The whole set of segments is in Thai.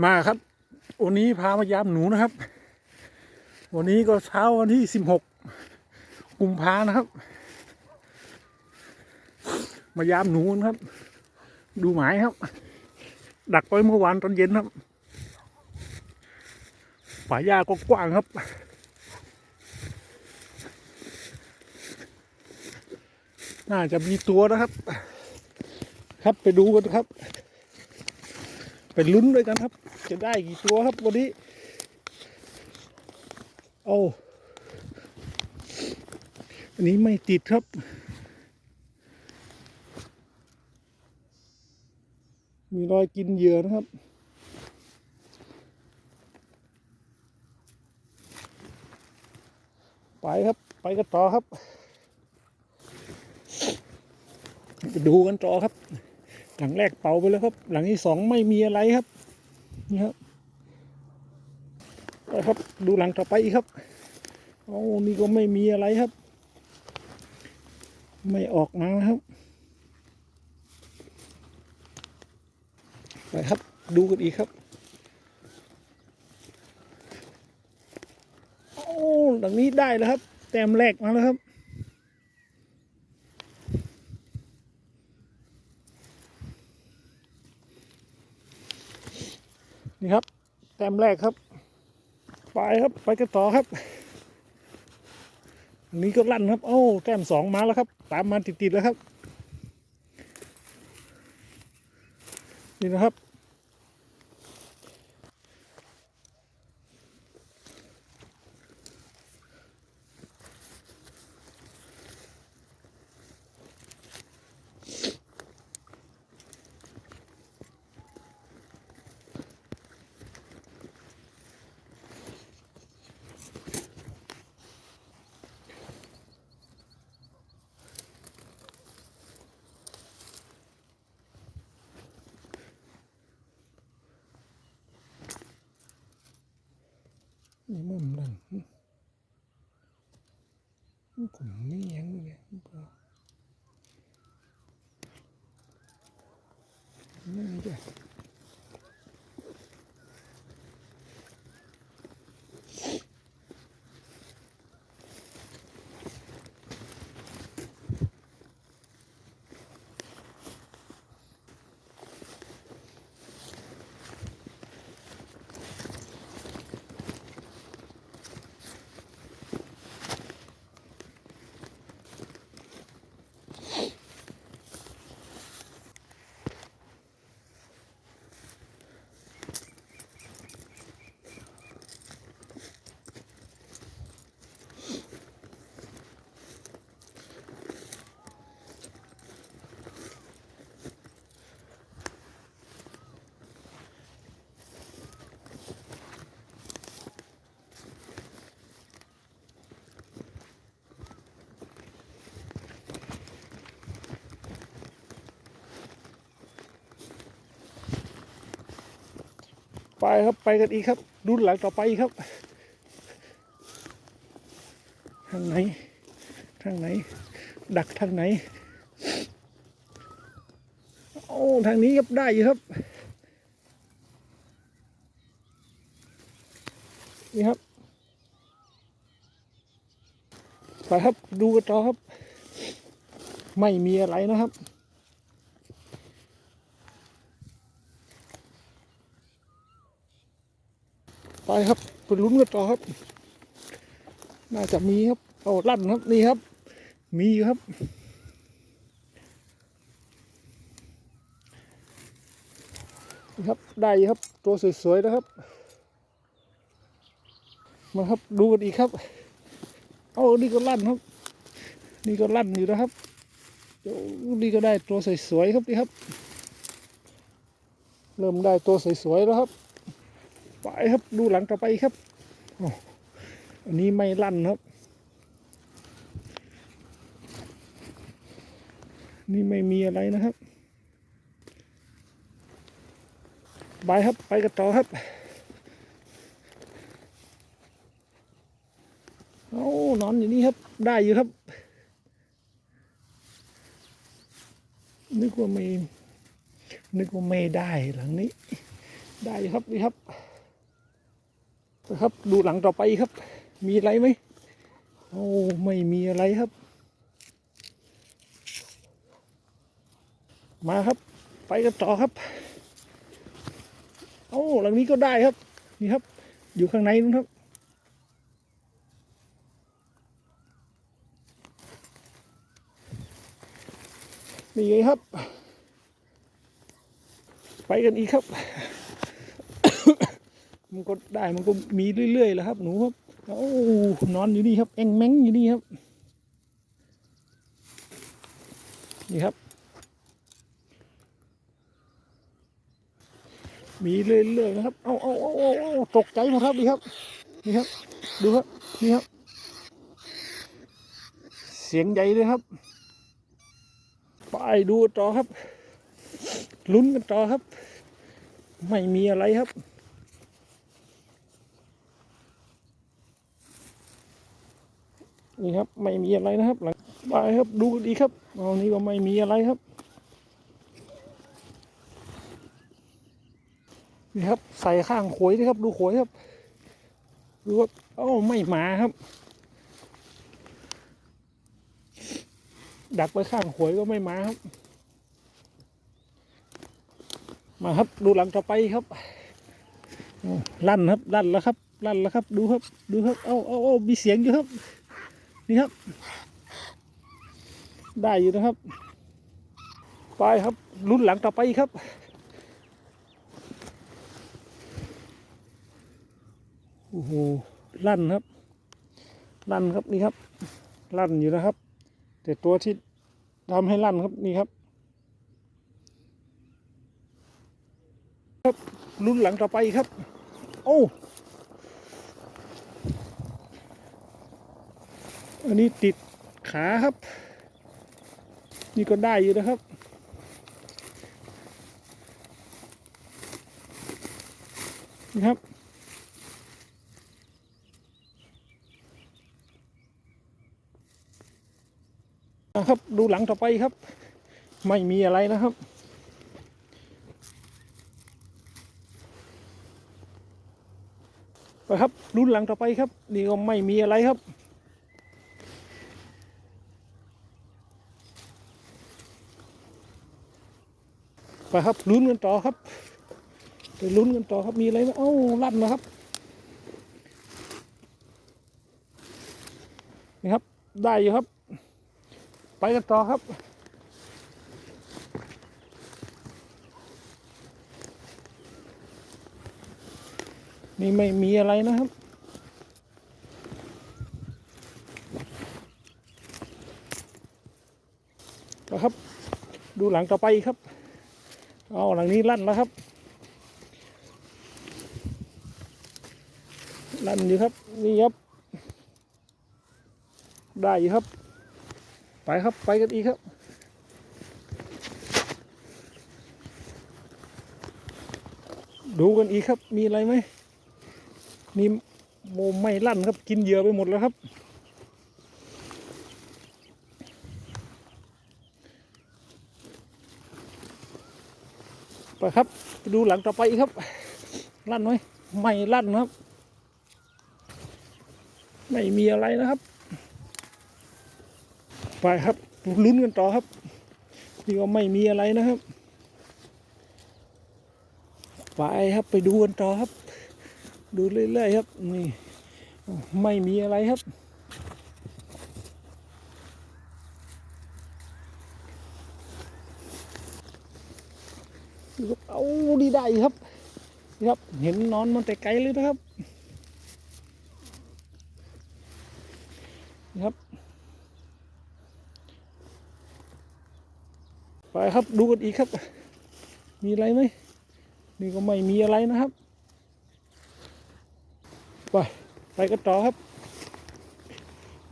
มาครับ วันนี้พามายามหนูนะครับ วันนี้ก็เช้าวันที่สิบหกกุมภานะครับ มายามหนูนะครับ ดูหมายครับ ดักไว้เมื่อวานตอนเย็นครับป่าหญ้าก็กว้างครับ น่าจะมีตัวนะครับ ครับไปดูกันครับ ไปลุ้นด้วยกันครับ จะได้กี่ตัวครับวันนี้โอ้อันนี้ไม่ติดครับมีรอยกินเหยื่อนะครับ ไปครับ ไปกันต่อครับ ไปดูกันต่อครับ หลังแรกเป่าไปแล้วครับ หลังที่สองไม่มีอะไรครับ นี่ครับไปครับดูหลังต่อไปอีกครับโอ้นี่ก็ไม่มีอะไรครับ ไม่ออกมาครับ ไปครับดูกันอีกครับโอ้หลังนี้ได้แล้วครับ แต้มแรกมาแล้วครับ นี่ครับ แต้มแรกครับ ไปครับไปกันต่อครับอันนี้ก็ลั่นครับ โอ้แต้มสองมาแล้วครับ ตามมาติดๆแล้วครับ นี่นะครับ นี่มุมนั่นผมไม่ยังเนี่ยนี่จ้ะ ไปครับไปกันอีกครับรุ่นหลังต่อไปอีกครับ ทางไหน ทางไหน ดักทางไหนโอ้ทางนี้ครับได้อยู่ครับนี่ครับไปครับดูกันต่อครับ ไม่มีอะไรนะครับ ไปครับไปลุ้นกันต่อครับ น่าจะมีครับเอาลั่นครับนี่ครับ มีอยู่ครับนี่ครับได้ครับตัวสวยๆนะครับ มาครับดูกันอีกครับ เอานี่ก็ลั่นครับ นี่ก็ลั่นอยู่นะครับนี่ก็ได้ตัวสวยๆครับนี่ครับ เริ่มได้ตัวสวยๆแล้วครับ ไปครับดูหลังต่อไปครับอันนี้ไม่ลั่นครับ นี่ไม่มีอะไรนะครับไปครับไปกันต่อครับโอ้นอนอยู่นี่ครับ ได้อยู่ครับ นึกว่าไม่นึกว่าไม่ได้หลังนี้ ได้ครับนี่ครับ นะครับ ดูหลังต่อไปครับ มีอะไรไหมโอ้ไม่มีอะไรครับ มาครับ ไปกันต่อครับโอ้หลังนี้ก็ได้ครับ นี่ครับ อยู่ข้างในนู้นครับนี่ไงครับ ไปกันอีกครับ มันก็ได้มันก็มีเรื่อยๆแหล้วครับ หนูครับโอ้นอนอยู่นี่ครับ เอ็งแมงอยู่นี่ครับ นี่ครับ มีเรื่อยๆนะครับเอาเอาเอาเอาเอาตกใจหมดครับนี่ครับ นี่ครับ ดูครับ นี่ครับ เสียงใหญ่เลยครับ ไปดูต่อครับ ลุ้นกันต่อครับ ไม่มีอะไรครับ นี่ครับ ไม่มีอะไรนะครับ หลังไปครับดูดีครับเอานี้ก็ไม่มีอะไรครับนี่ครับ ใส่ข้างโขยนะครับ ดูโขยครับดูว่าเอ้าไม่มาครับ ดักไว้ข้างโขยก็ไม่มาครับ มาครับดูหลังต่อไปครับลั่นครับลั่นแล้วครับลั่นแล้วครับ ดูครับ ดูครับ เอาเอ้าเอามีเสียงอยู่ครับ นี่ครับ ได้อยู่นะครับ ไปครับรุ่นหลังต่อไปครับโอ้โหลั่นครับลั่นครับนี่ครับ ลั่นอยู่นะครับ แต่ตัวที่ทำให้ลั่นครับนี่ครับ ครับรุ่นหลังต่อไปครับ โอ้ อันนี้ติดขาครับ นี่ก็ได้อยู่นะครับ นี่ครับ นะครับดูหลังต่อไปครับ ไม่มีอะไรนะครับไปครับรุ่นหลังต่อไปครับ นี่ก็ไม่มีอะไรครับ ไปครับลุ้นกันต่อครับไปลุ้นกันต่อครับมีอะไรไหมเอ้าลั่นนะครับนี่ครับได้อยู่ครับ ไปกันต่อครับนี่ไม่มีอะไรนะครับนะครับ ดูหลังต่อไปครับ เอาหลังนี้ลั่นแล้วครับ ลั่นอยู่ครับ นี่ครับ ได้อยู่ครับ ไปครับไปกันอีกครับดูกันอีกครับ มีอะไรไหมนี่โมไม่ลั่นครับ กินเหยื่อไปหมดแล้วครับ ไปครับไปดูหลังต่อไปอีกครับลั่นไหมไม่ลั่นครับ ไม่มีอะไรนะครับ ไปครับลุ้นกันต่อครับนี่ก็ไม่มีอะไรนะครับ ไปครับไปดูกันต่อครับ ดูเรื่อยๆครับนี่ไม่มีอะไรครับ ดูครับเอาดีได้ครับนี่ครับ เห็นนอนมันแต่ไกลเลยนะครับนี่ครับ ไปครับดูกันอีกครับ มีอะไรไหมนี่ก็ไม่มีอะไรนะครับ ไปไปกันต่อครับ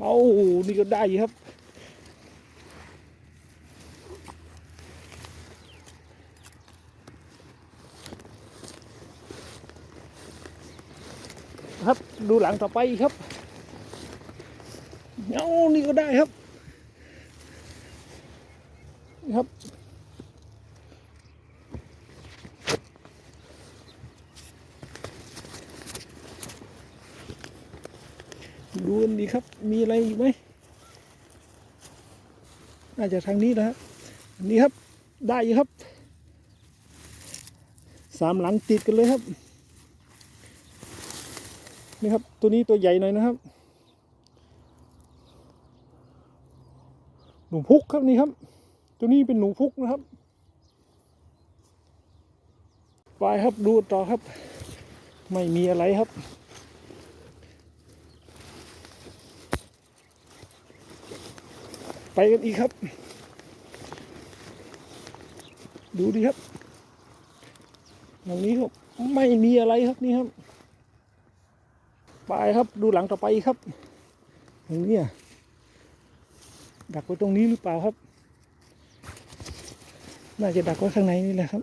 เอานี่ก็ได้ครับ ดูหลังต่อไปครับเอ้านี่ก็ได้ครับ ครับ ดูดีครับ มีอะไรอยู่ไหมน่าจะทางนี้นะครับนี่ครับ ได้อยครับ สามหลังติดกันเลยครับ นี่ครับ ตัวนี้ตัวใหญ่หน่อยนะครับหนูพุกครับนี่ครับ ตัวนี้เป็นหนูพุกนะครับไปครับดูต่อครับ ไม่มีอะไรครับไปกันอีกครับ ดูดิครับตรงนี้ครับ ไม่มีอะไรครับนี่ครับ ไปครับ ดูหลังต่อไปครับตรงนี้อะดักไว้ตรงนี้หรือเปล่าครับ น่าจะดักไว้ข้างในนี่แหละครับ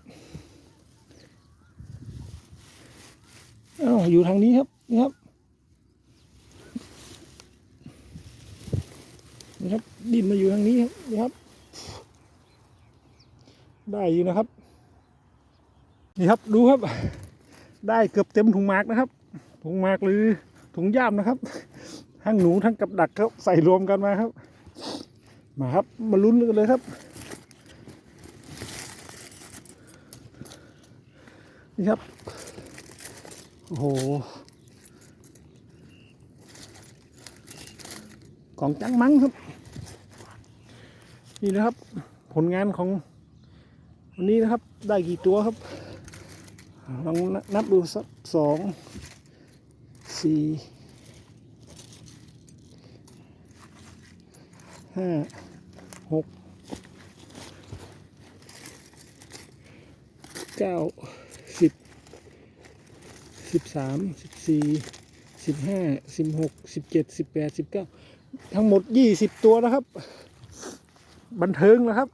อ้าวอยู่ทางนี้ครับนี่ครับนี่ครับ ดินมาอยู่ทางนี้ครับนี่ครับ ได้อยู่นะครับ นี่ครับดูครับ ได้เกือบเต็มถุงมากนะครับถุงมากหรือ ถุงย่ามนะครับ ทั้งหนูทั้งกับดักครับใส่รวมกันมาครับ มาครับมาลุ้นกันเลยครับ นี่ครับ โอ้โห ของจังมั้งครับ นี่นะครับ ผลงานของวันนี้นะครับ ได้กี่ตัวครับลองนับดูสักสอง สี่ห้าหกเก้าสิบสิบสามสิบสี่สิบห้าสิบหกสิบเจ็ดสิบแปดสิบเก้าทั้งหมดยี่สิบตัวนะครับ บันเทิงแล้วครับ